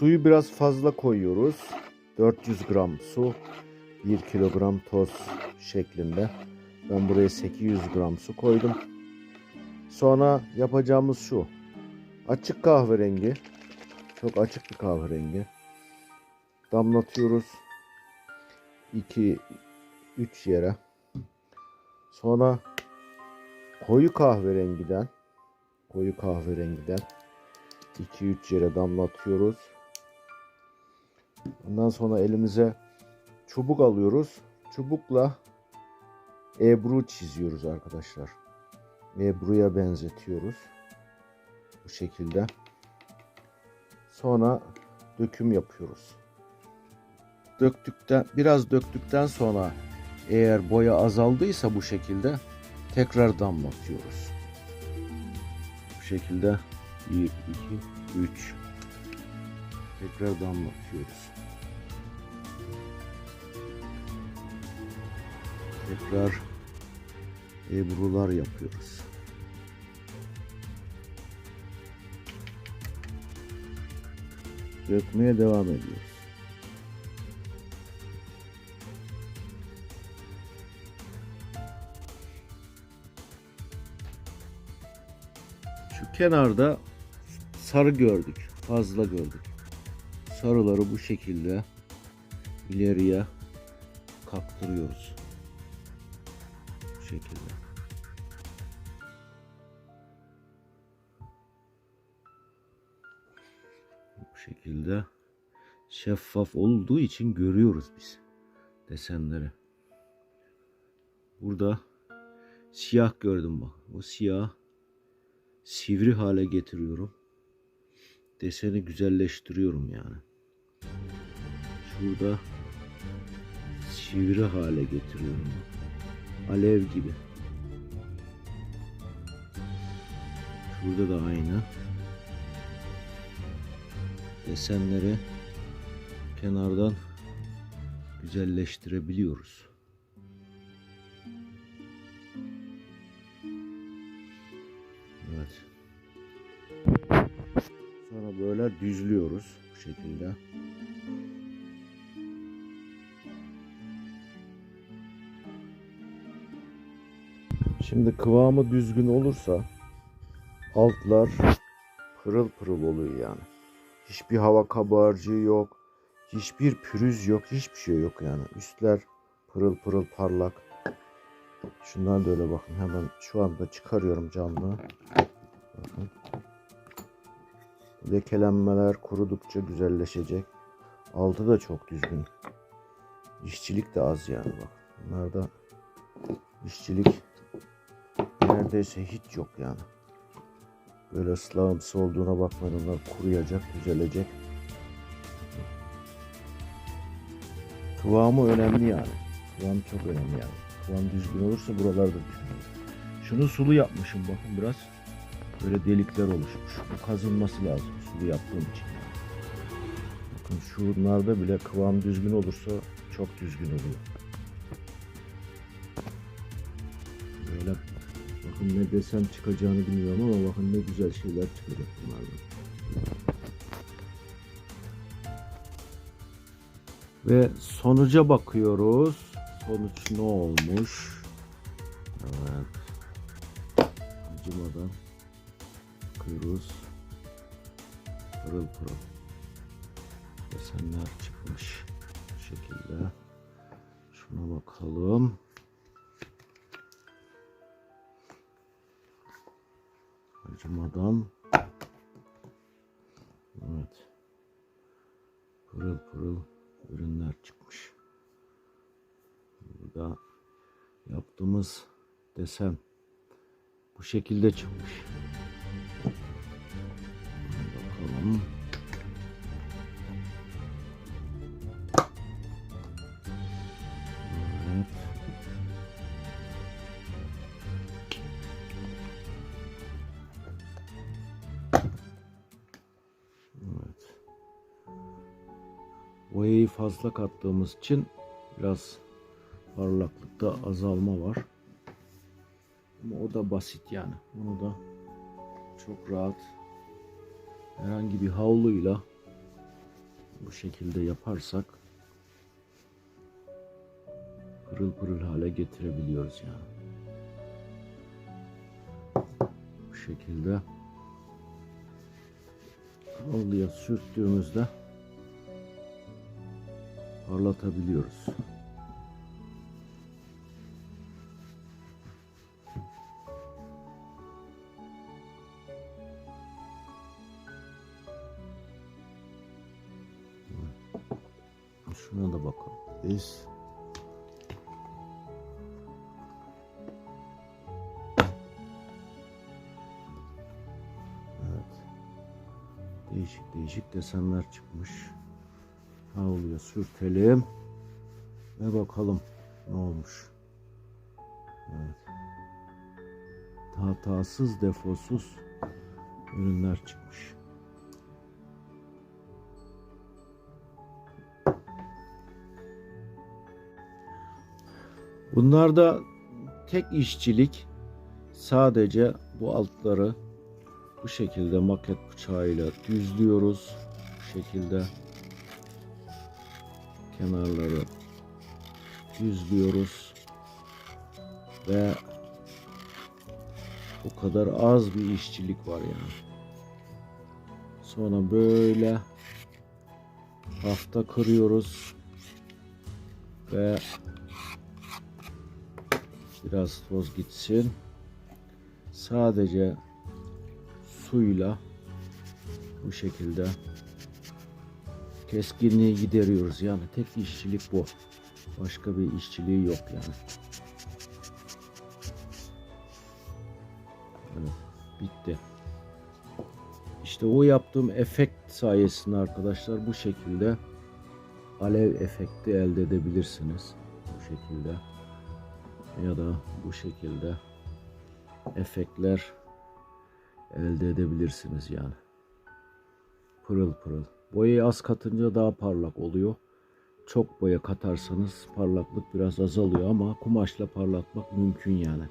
Suyu biraz fazla koyuyoruz. 400 gram su, 1 kilogram toz şeklinde. Ben buraya 800 gram su koydum. Sonra yapacağımız şu. Açık kahverengi. Çok açık bir kahverengi. Damlatıyoruz. 2 3 yere. Sonra koyu kahverengiden koyu kahverengiden 2-3 yere damlatıyoruz. Ondan sonra elimize çubuk alıyoruz. Çubukla ebru çiziyoruz arkadaşlar. Ebru'ya benzetiyoruz. Bu şekilde. Sonra döküm yapıyoruz. Döktükten biraz döktükten sonra eğer boya azaldıysa bu şekilde tekrar damlatıyoruz. Bu şekilde 1 2 3 tekrar damlatıyoruz. Tekrar ebrular yapıyoruz. Dökmeye devam ediyoruz. Şu kenarda sarı gördük. Fazla gördük. Sarıları bu şekilde ileriye kaktırıyoruz. Bu şekilde. Bu şekilde şeffaf olduğu için görüyoruz biz desenleri. Burada siyah gördüm bak. O siyah sivri hale getiriyorum. Deseni güzelleştiriyorum yani. Şurada sivri hale getiriyorum. Alev gibi. Şurada da aynı. Desenleri kenardan güzelleştirebiliyoruz. Evet. Sonra böyle düzlüyoruz bu şekilde. Şimdi kıvamı düzgün olursa altlar pırıl pırıl oluyor yani. Hiçbir hava kabarcığı yok. Hiçbir pürüz yok. Hiçbir şey yok yani. Üstler pırıl pırıl parlak. Şundan da öyle bakın. Hemen şu anda çıkarıyorum canlı. Bakın. Lekelenmeler kurudukça güzelleşecek. Altı da çok düzgün. İşçilik de az yani bak. Bunlarda işçilik neredeyse hiç yok yani. Böyle ıslahımsı olduğuna bakmayın. Onlar kuruyacak, düzelecek. Kıvamı önemli yani. Kıvam çok önemli yani. Kıvam düzgün olursa buralarda olur. Şunu sulu yapmışım bakın biraz. Böyle delikler oluşmuş. Bu kazınması lazım sulu yaptığım için. Bakın şunlarda bile kıvam düzgün olursa çok düzgün oluyor. Bakın ne desem çıkacağını bilmiyorum ama bakın ne güzel şeyler çıkacak bunlardan. Ve sonuca bakıyoruz. Sonuç ne olmuş? Evet. Acımadan bakıyoruz. Pırıl pırıl. Desenler çıkmış. Bu şekilde. Şuna bakalım. Acımadan. Evet. Pırıl pırıl ürünler çıkmış. Burada yaptığımız desen bu şekilde çıkmış. Boyayı fazla kattığımız için biraz parlaklıkta azalma var. Ama o da basit yani. Bunu da çok rahat herhangi bir havluyla bu şekilde yaparsak pırıl pırıl hale getirebiliyoruz yani. Bu şekilde havluya sürttüğümüzde parlatabiliyoruz. Şuna da bakalım. Biz Evet. Değişik değişik desenler çıkmış. Havluya sürtelim ve bakalım ne olmuş. Evet. Hatasız, defosuz ürünler çıkmış. Bunlar da tek işçilik sadece bu altları bu şekilde maket bıçağıyla düzlüyoruz. Bu şekilde kenarları düzlüyoruz ve o kadar az bir işçilik var yani. Sonra böyle hafta kırıyoruz ve biraz toz gitsin. Sadece suyla bu şekilde keskinliği gideriyoruz. Yani tek işçilik bu. Başka bir işçiliği yok yani. Evet, bitti. İşte o yaptığım efekt sayesinde arkadaşlar bu şekilde alev efekti elde edebilirsiniz. Bu şekilde ya da bu şekilde efektler elde edebilirsiniz yani. Pırıl pırıl. Boyayı az katınca daha parlak oluyor. Çok boya katarsanız parlaklık biraz azalıyor ama kumaşla parlatmak mümkün yani.